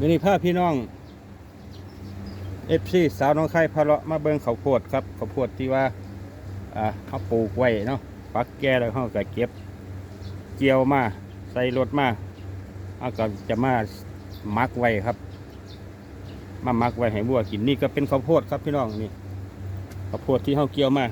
มินิพาพี่น้องเอฟซีสาวน้องไข่พะเลาะมาเบิ่งข้าวโพดครับข้าวโพดที่ว่าอ่าเขาปลูกไว้เนาะปักแก่แล้วเขาก็เก็บ เกี่ยวมาใส่รถมาเอาก็จะมามักไว้ครับ มามักไว้ให้วัวกินนี่ก็เป็นข้าวโพดครับพี่น้องนี่ข้าวโพดที่เขาเกี่ยวมา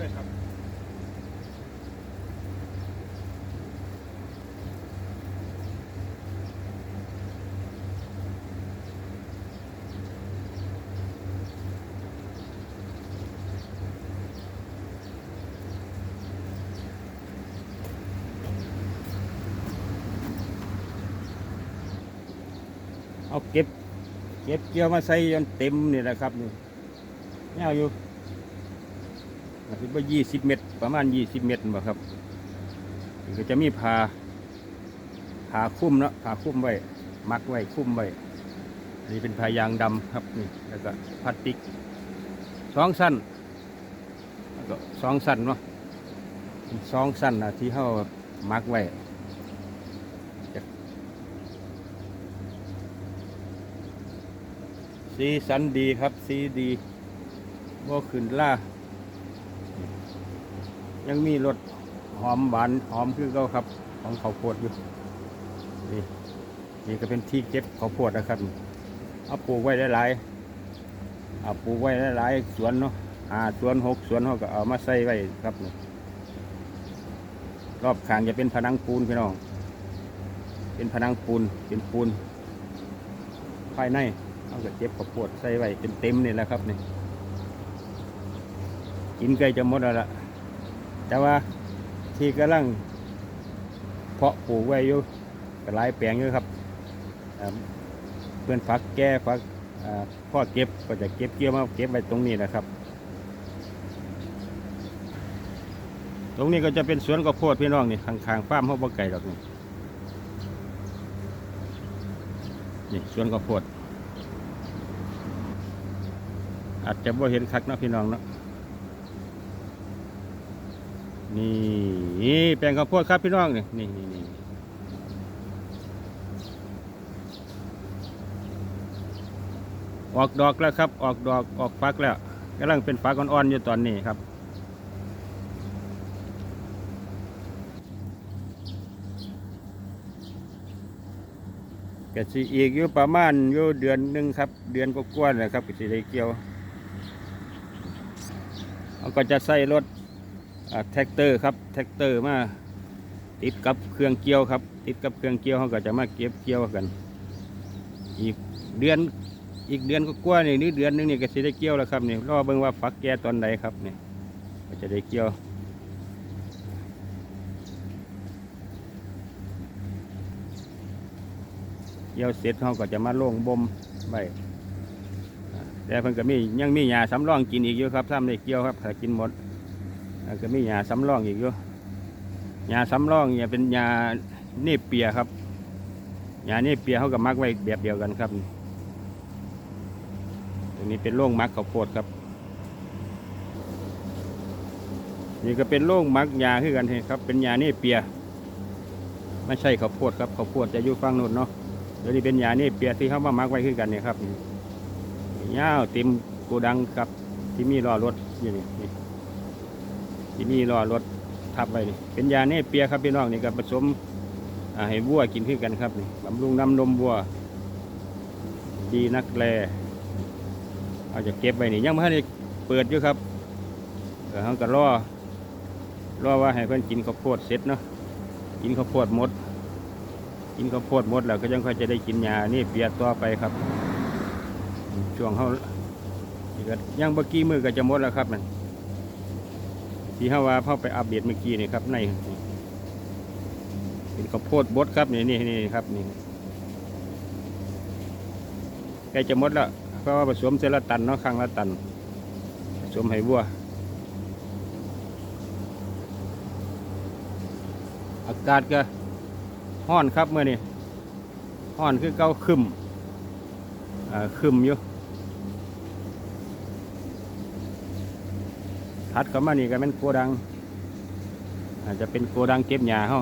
เป็นฟุ้นด้วยครับเอาเก็บ เก็บเกี่ยวมาใส่จนเต็มนี่แหละครับนี่ยาอยู่ คิดว่ายี่สิบเมตร ประมาณยี่สิบเมตรบ่ครับก็จะมีผาผาคุ้มเนาะผาคุ้มไว้ มัดไว้คุ้มไว้อันนี้เป็นผายางดำครับนี่แล้วก็พลาสติกสองสั้นแล้วก็สองสั้นเนาะสองสั้นนะที่เขามักไว้สีสันดีครับ สีดีบ่ขึ้นล่า ยังมีรสหอมหวานหอมคือเก่าครับ ของข้าวโพดอยู่นี่นี่ก็เป็นที่เก็บข้าวโพดนะครับเอาปลูกไว้หลายๆเอาปลูกไว้หลายๆสวนเนาะอ่าสวนหกสวนเขาก็เอามาใส่ไว้ครับนี่รอบข้างจะเป็นผนังปูนพี่น้อง เป็นผนังปูนเป็นปูนภายในเขาก็เก็บข้าวโพดใส่ไว้เต็มๆนี่แหละครับนี่กินใกล้จะหมดแล้วล่ะ แต่ว่าที่กำลังเพาะปลูกไว้อยู่กหลายแปลงอยู่ครับเพื่อนฝักแก่ฝักพ่อเก็บก็จะเก็บเกี่ยวมาเก็บไว้ตรงนี้นะครับ ตรงนี้ก็จะเป็นสวนข้าวโพดพี่น้องนี่ข้างๆฟาร์มเขาบ่ไก่ดอกนี่นี่สวนข้าวโพด อาจจะบ่เห็นคักนะพี่น้องเนาะ นี่แปลงข้าวโพดครับพี่น้องนี่นี่นี่นี่ออกดอกแล้วครับ ออกดอกออกฟักแล้วกำลังเป็นฟักอ่อนๆอยู่ตอนนี้ครับก็สิอีกอยู่ประมาณอยู่เดือนหนึ่งครับ เดือนก็กว่าๆนะครับก็สิได้เกี่ยวเขาก็จะใส่รถ แท็กเตอร์ครับแท็กเตอร์มาติดกับเครื่องเกี่ยวครับ ติดกับเครื่องเกี่ยวเขาก็จะมาเก็บเกี่ยวกัน อีกเดือนอีกเดือนก็กว่าๆนี่หรือเดือนหนึงนี่ก็จะได้เกี่ยวแล้วครับนี่รอเบิ่งว่าฝักแก่ตอนใดครับนี่ก็จะได้เกี่ยวเกี่ยวเสร็จเขาก็จะมาลงบ่มไว้อ่าแต่เพิ่นก็มียังมีหญ้าสำรองกินอีกอยู่ครับถ้าไม่ได้เกี่ยวครับถ้ากินหมด แล้วก็มียาสำรองอีกอยู่ยาสำรองเนี่ยเป็นยาเนปเปียครับยาเนปเปียเขากับมักไว้แบบเดียวกันครับตรงนี้เป็นโร่งมักข้าวโพดครับ นี่ก็เป็นโร่งมักยาคือกันครับ เป็นยาเนปเปีย ไม่ใช่ข้าวโพดครับข้าวโพดจะอยู่ฝั่งนู้นเนาะเดี๋ยวนี้เป็นยาเนปเปียที่เขามามักไว้คือกันเนี่ยครับนี่ยาวเต็มโกดังครับที่มีล้อรถอยู่นี่ ที่นี่รอรถทับไปเป็นยาเนปเปียครับพี่น้องนี่ก็ผสมให้วัวกินขึ้นกันครับนี่บำรุงน้ำนมวัว ดีนักแลเอาจะเก็บไว้นี่ยังไม่ได้เปิดอยู่ครับเออเขาก็รอรอว่าให้เพื่อนกินข้าวโพดเสร็จเนาะกินข้าวโพดหมด กินข้าวโพดหมดแล้วก็ยังค่อยจะได้กินยาเนปเปียต่อไปครับช่วงเขายังเมื่อกี้มือก็จะหมดแล้วครับนั่น ที่เฮาว่าเข้าไปอัปเดตเมื่อกี้นี่ครับในเป็นข้าวโพดบดครับนี่นี่นี่ครับนี่ใกล้จะหมดแล้วเพราะว่าผสมเซละตันเนาะครั้งละตันผสมให้วัวออากาศก็ห้อนครับเมื่อนี้ห้อนคือเก้าคึมอ่าคึมอยู่ ทัดเข้ามานี่ก็เป็นโกดัง อาจจะเป็นโกดังเก็บหญ้าเฮา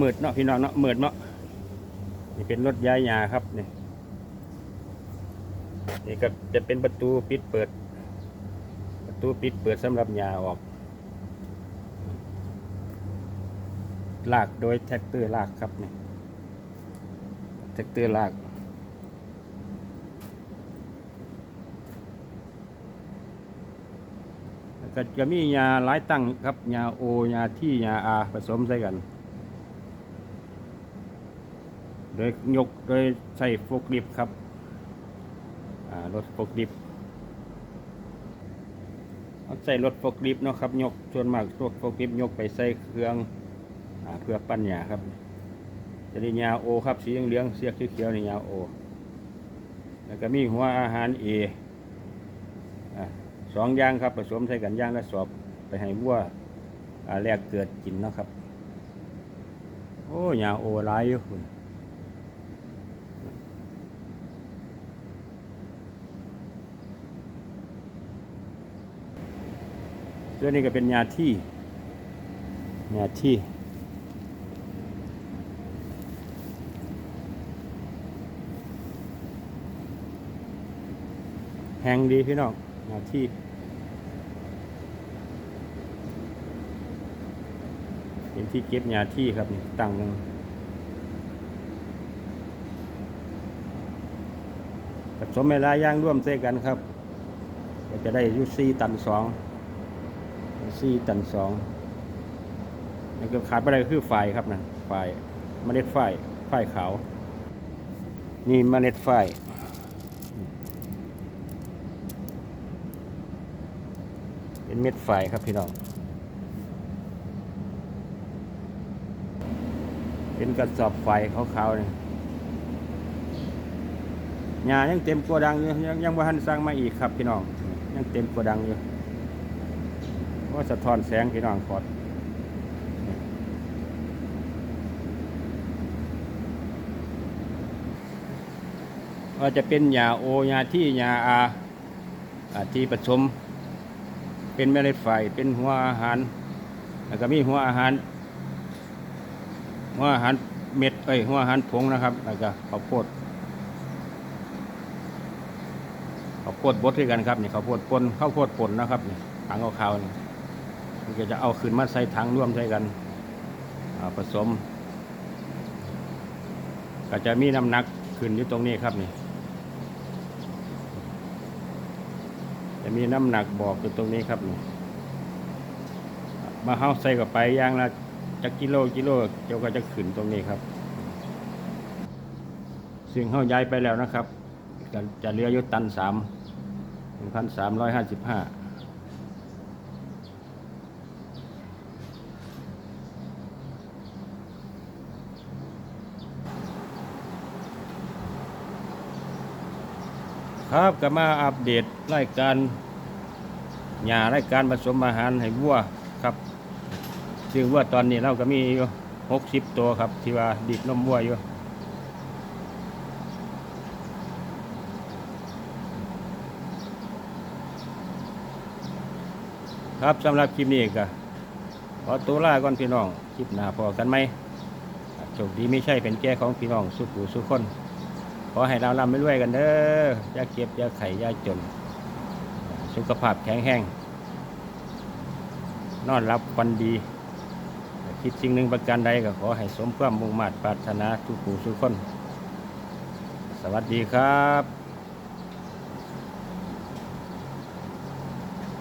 มืดเนาะพี่น้องเนาะมืดเนาะนี่เป็นรถย้ายหญ้าครับนี่นี่ก็จะเป็นประตูปิดเปิด ประตูปิดเปิดสำหรับหญ้าออกลากโดยแท็กเตอร์ลากครับนี่แท็กเตอร์ลาก แล้ว ก็จะมียาหลายตั้งครับยาโอยาที่ยาอาผสมใส่กัน โดยยกโดยใส่โฟกลิฟครับรถโฟกลิฟเอาใส่รถโฟกลิฟเนาะครับยกส่วนมากรถโฟกลิฟยกไปใส่เครื่องอาเพื่อปั้นยาครับจะได้ยาโอครับสีเหลืองเสียเขียวๆนี่ยาโอแล้วก็มีหัวอาหารเอ สองอย่างครับผสมใส่กันย่างและสอบไปให้วัวแรกเกิดกินนะครับ โอ้ยาโอหลายอยู่คุณตัวนี้ก็เป็นยาที่ยาที่แหงดีพี่น้อง ยาที่เป็นที่เก็บยาที่ครับนี่ตั้งลงผสมเวลาย่างร่วมใส่กันครับ ก็จะได้อยุสี่ตันสองสี่ตันสองนี่ก็ขาดไปได้ก็คือไฟครับนะไฟเมล็ดไฟไฟขาว นี่เมล็ดไฟ เป็นเม็ดไฟครับพี่น้อง เป็นกระสอบไฟขาวๆนี่หญ้ายังเต็มโกดังอยู่ยังยังบ่ทันสร้างมาอีกครับพี่น้อง ยังเต็มโกดังอยู่ว่าสะท้อนแสงพี่น้องขอดว่าจะเป็นหญ้าโอหญ้าที่หญ้าอาอ่าที่ผสม เป็นเมล็ดไฟเป็นหัวอาหารแล้วก็มีหัวอาหาร หัวอาหารเม็ดเอ้ยหัวอาหารผงนะครับแล้วก็ข้าวโพดข้าวโพดบดด้วยกันครับนี่ข้าวโพดปนข้าวโพดปนนะครับนี่ถังขาวๆนี่มันก็จะเอาขึ้นมาใส่ถังร่วมใส่กันอ่าผสม ก็จะมีน้ำหนักขึ้นอยู่ตรงนี้ครับนี่ จะมีน้ำหนักบอกอยู่ตรงนี้ครับนี่มาเฮาใส่กับไปย่างละจักกิโลกิโลเจ้าก็จะขึ้นตรงนี้ครับ ซึ่งเฮาย้ายไปแล้วนะครับ จะจะเรืออยุตันสามหนึ่งพันสามร้อยห้าสิบห้า ครับก็มาอัปเดตรายการหญ้ารายการผสมอาหารให้วัวครับซึ่งวัวตอนนี้เราก็มีอยู่หกสิบตัวครับ ที่ว่าดิบนมวัวอยู่ครับสำหรับคลิปนี้ก็ขอตัวลาก่อนพี่น้อง คลิปหน้าพอกันไหมโชคดีไม่ใช่เป็นแก่ของพี่น้องสุขหูสุขคน ขอให้เราลำไม่รวยกันเด้ออย่าเก็บอย่าไข่อย่าจน สุขภาพแข็งแรงนอนรับวันดี คิดสิ่งหนึ่งประการใดก็ขอให้สมความมุ่งมั่นปรารถนาทุกผู้ทุกคน สวัสดีครับ